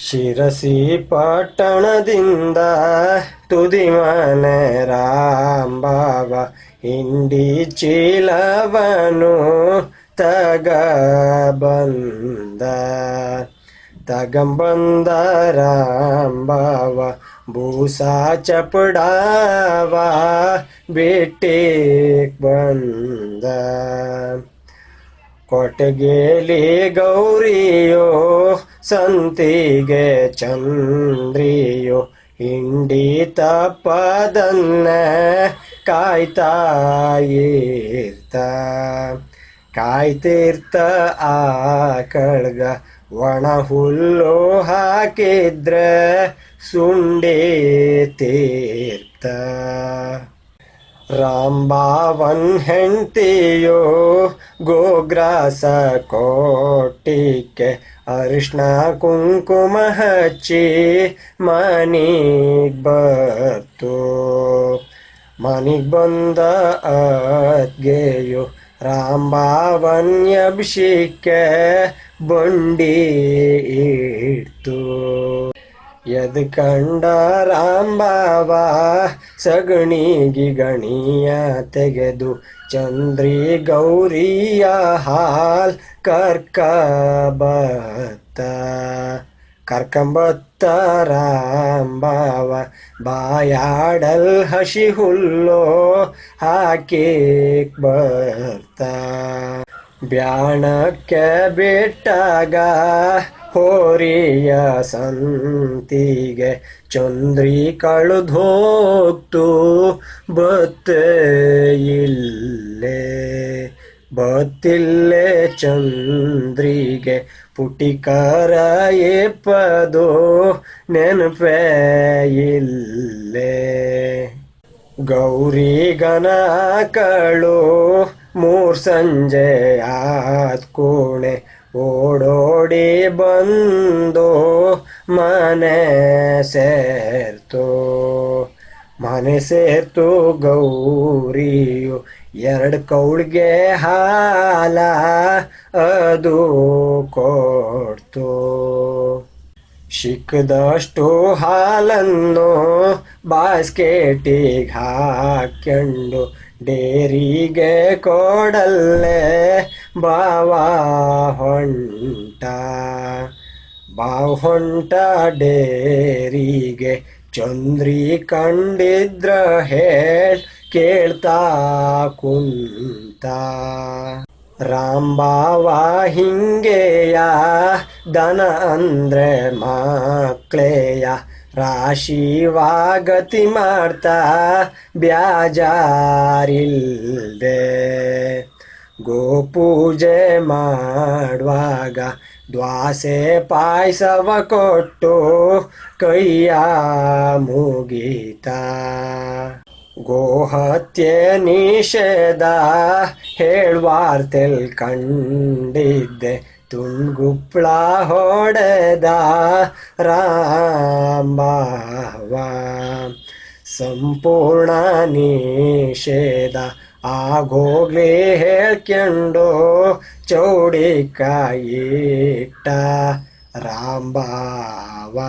ಶಿರಸಿ ಪಟ್ಟಣದಿಂದ ತುದಿಮನೆ ರಾಂಬಾವ ಹಿಂಡಿ ಚೀಲವನು ತಗ ಬಂದ ತಗಂಬಂದ ರಾಂಬಾವ ಬೂಸ ಚಪಡಾವ ಬಿಟ್ಟಿಕ್ ಬಂದ ಕೊಟಗೇಲಿ ಗೌರಿಯೋ, ಸಂತಿಗೆ ಚಂದ್ರಿಯೋ ಹಿಂಡಿ ತಪ್ಪದನ್ನ ಕಾಯ್ತಾ ಇರ್ತ. ಆ ಕಳ್ಗ, ಒಣ ಹುಲ್ಲು ಹಾಕಿದ್ರೆ ಸುಂಡಿ ತೀರ್ಥ ರಾಂಬಾವನ್ ಹೆಂಡತಿಯೋ ग्रासकोटिके कोटिक अर्शना कुङ्कुमचि अद्गेयु राम्बावन्यभिषिके बन्देयु राम्बावण्यभिषिक ಎದ್ ಕಂಡ ರಾಂಬಾವ ಸಗಣಿಗಿ ಗಣಿಯ ತೆಗೆದು ಚಂದ್ರಿ ಗೌರಿಯ ಹಾಲ್ ಕರ್ಕ ಬತ್ತ ಕರ್ಕಂಬತ್ತ ರಾಂಬಾವ, ಬಾಯಾಡಲ್ ಹಸಿ ಹುಲ್ಲೋ ಹಾಕಿ ಬರ್ತ. ಬ್ಯಾಣಕ್ಕೆ ಬಿಟ್ಟಾಗ ಹೋರಿಯ ಸಂತಿಗೆ ಚಂದ್ರಿ ಕಳೆದೋಗ್ತು ಬತ್ತೆ ಇಲ್ಲೇ, ಬತ್ತಿಲ್ಲೇ ಚಂದ್ರಿಗೆ ಪುಟಿಕಾರ ಎಪ್ಪದು ನೆನಪೇ ಇಲ್ಲೇ. ಗೌರಿ ಗನ ಕಳು ಮೂರ್ ಸಂಜೆ ಆದ್ ಕೋಣೆ ಓಡೋಡಿ ಬಂದು ಮನೆ ಸೇರ್ತು. ಮನೆ ಸೇರ್ತು ಗೌರಿಯು. ಎರಡು ಕೌಳಿಗೆ ಹಾಲ ಅದು ಕೊಡ್ತು. ಸಿಕ್ಕದಷ್ಟು ಹಾಲನ್ನು ಬಾಸ್ಕೆಟಿಗೆ ಹಾಕ್ಯಂಡು. ಡೇರಿಗೆ ಕೊಡಲ್ಲೇ ಬಾವ ಹೊಂಟ, ಬಾವ್ ಹೊಂಟ ಡೇರಿಗೆ ಚಂದ್ರಿ ಕಂಡಿದ್ರ ಹೇಳ್ ಕೇಳ್ತಾ ಕುಂತ. ರಾಂಬಾವ ಹಿಂಗೆಯ ದನ ಅಂದ್ರೆ ಮಕ್ಳೆಯ, ರಾಶಿವಾಗತಿ ಮಾಡ್ತಾ ಬ್ಯಾಜಾರಿಲ್ದೆ. ಗೋಪೂಜೆ ಮಾಡುವಾಗ ದ್ವಾಸೆ ಪಾಯಸವ ಕೊಟ್ಟು ಕೈಯ ಮುಗೀತ. ಗೋಹತ್ಯೆ ನಿಷೇಧ ಹೇಳ್ವಾರ್ತೆಲ್ ಕಂಡಿದ್ದೆ ತುಂಗುಪ್ಳ ಹೊಡೆದ ರಾಂಬಾವ. ಸಂಪೂರ್ಣ ನಿಷೇಧ ಆಗೋಗ್ಲಿ ಹೇಳ್ಕೊಂಡು ಚೌಡಿಕಾಯಿಟ್ಟ ರಾಂಬಾವ.